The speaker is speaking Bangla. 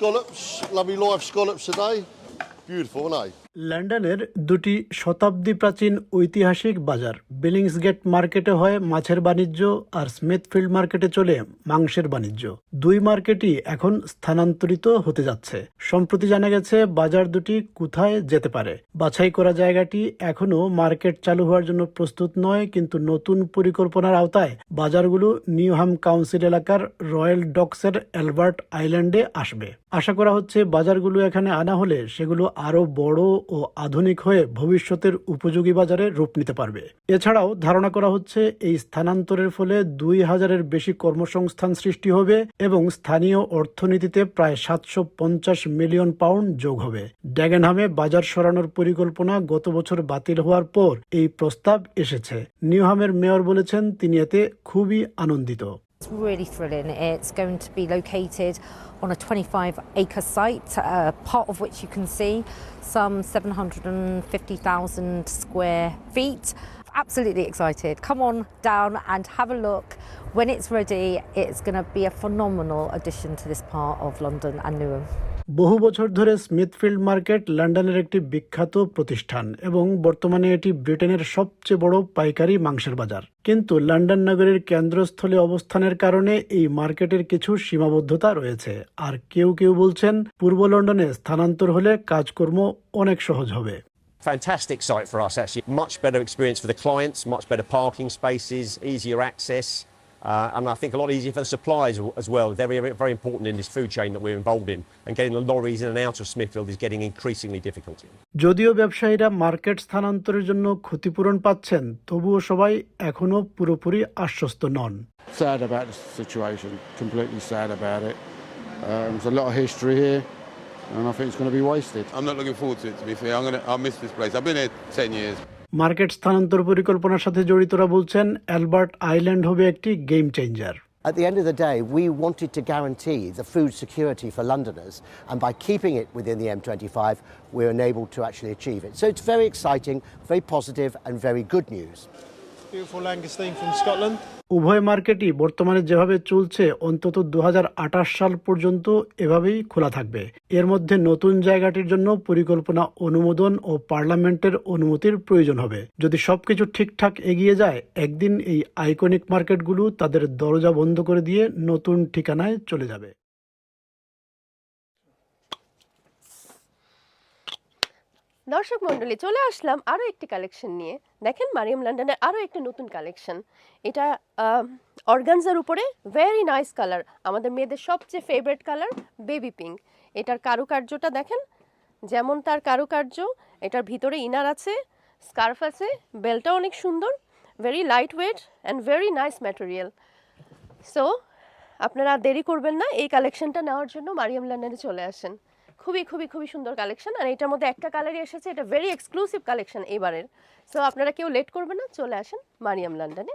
scallops, lovely live scallops today. Beautiful, aren't they? লন্ডনের দুটি শতাব্দী প্রাচীন ঐতিহাসিক বাজার বিলিংসগেট মার্কেটে হয় মাছের বাণিজ্য আর স্মিথফিল্ড মার্কেটে চলে মাংসের বাণিজ্য দুই মার্কেটই এখন স্থানান্তরিত হতে যাচ্ছে। সম্প্রতি জানা গেছে, বাজার দুটি কোথায় যেতে পারে। বাছাই করা জায়গাটি এখনও মার্কেট চালু হওয়ার জন্য প্রস্তুত নয়, কিন্তু নতুন পরিকল্পনার আওতায় বাজারগুলো নিউহাম কাউন্সিল এলাকার রয়্যাল ডকসের অ্যালবার্ট আইল্যান্ডে আসবে। আশা করা হচ্ছে, বাজারগুলো এখানে আনা হলে সেগুলো আরও বড় ও আধুনিক হয়ে ভবিষ্যতের উপযোগী বাজারে রূপ নিতে পারবে। এছাড়াও ধারণা করা হচ্ছে, এই স্থানান্তরের ফলে দুই হাজারের বেশি কর্মসংস্থান সৃষ্টি হবে এবং স্থানীয় অর্থনীতিতে প্রায় সাতশো পঞ্চাশ মিলিয়ন পাউন্ড যোগ হবে ড্যাগেনহামে বাজার সরানোর পরিকল্পনা গত বছর বাতিল হওয়ার পর এই প্রস্তাব এসেছে নিউহামের মেয়র বলেছেন তিনি এতে খুবই আনন্দিত It's really thrilling. It's going to be located on a 25 acre site, uh, part of which you can see some 750,000 square feet. Absolutely excited. Come on down and have a look. When it's ready, it's going to be a phenomenal addition to this part of London and Newham. বহু বছর ধরে স্মিথফিল্ড মার্কেট লন্ডনের একটি বিখ্যাত প্রতিষ্ঠান এবং বর্তমানে এটি ব্রিটেনের সবচেয়ে বড় পাইকারি মাংসের বাজার কিন্তু লন্ডন নগরীর কেন্দ্রস্থলে অবস্থানের কারণে এই মার্কেটের কিছু সীমাবদ্ধতা রয়েছে আর কেউ কেউ বলছেন পূর্ব লন্ডনে স্থানান্তর হলে কাজকর্ম অনেক সহজ হবে Fantastic site for us, actually. Much better experience for the clients, much better parking spaces, easier access, uh, and I think a lot easier for the suppliers as well. They're very, very important in this food chain that we're involved in, and getting the lorries in and out of Smithfield is getting increasingly difficult. যদিও ব্যবসায়ীরা মার্কেট স্থানান্তরের জন্য ক্ষতিপূরণ পাচ্ছেন তবুও সবাই এখনও পুরোপুরি আশ্বস্ত নন sad about the situation, completely sad about it. Um, there's a lot of history here, and I think it's going to be wasted. I'm not looking forward to it, to be fair. I'm gonna, I miss this place. I've been here 10 years. Market স্থানান্তর পরিকল্পনার সাথে জড়িতরা বলছেন অ্যালবার্ট আইল্যান্ড হবে একটি game changer At the end of the day, we wanted to guarantee the food security for Londoners, and by keeping it within the M25, we're enabled to actually achieve it. So it's very exciting, very positive, and very good news. উভয় মার্কেটই বর্তমানে যেভাবে চলছে, অন্তত দু হাজার আঠাশ সাল পর্যন্ত এভাবেই খোলা থাকবে। এর মধ্যে নতুন জায়গাটির জন্য পরিকল্পনা অনুমোদন ও পার্লামেন্টের অনুমতির প্রয়োজন হবে। যদি সবকিছু ঠিকঠাক এগিয়ে যায়, একদিন এই আইকনিক মার্কেটগুলো তাদের দরজা বন্ধ করে দিয়ে নতুন ঠিকানায় চলে যাবে। দর্শক মণ্ডলী, চলে আসলাম আরও একটি কালেকশন নিয়ে। দেখেন মারিয়াম লন্ডনের আরও একটি নতুন কালেকশন এটা অর্গানজার উপরে ভেরি নাইস কালার আমাদের মেয়েদের সবচেয়ে ফেভারিট কালার বেবি পিঙ্ক এটার কারুকার্যটা দেখেন, যেমন তার কারুকার্য, এটার ভিতরে ইনার আছে স্কার্ফ আছে বেলটা অনেক সুন্দর very lightweight and very nice material so আপনারা দেরি করবেন না, এই কালেকশনটা নেওয়ার জন্য মারিয়াম লন্ডনে চলে আসেন। খুবই খুবই খুবই সুন্দর কালেকশন আর এটার মধ্যে একটা কালারই এসেছে, এটা ভেরি এক্সক্লুসিভ কালেকশন এবারের সো আপনারা কেউ লেট করবেন না, চলে আসেন মারিয়াম লন্ডনে।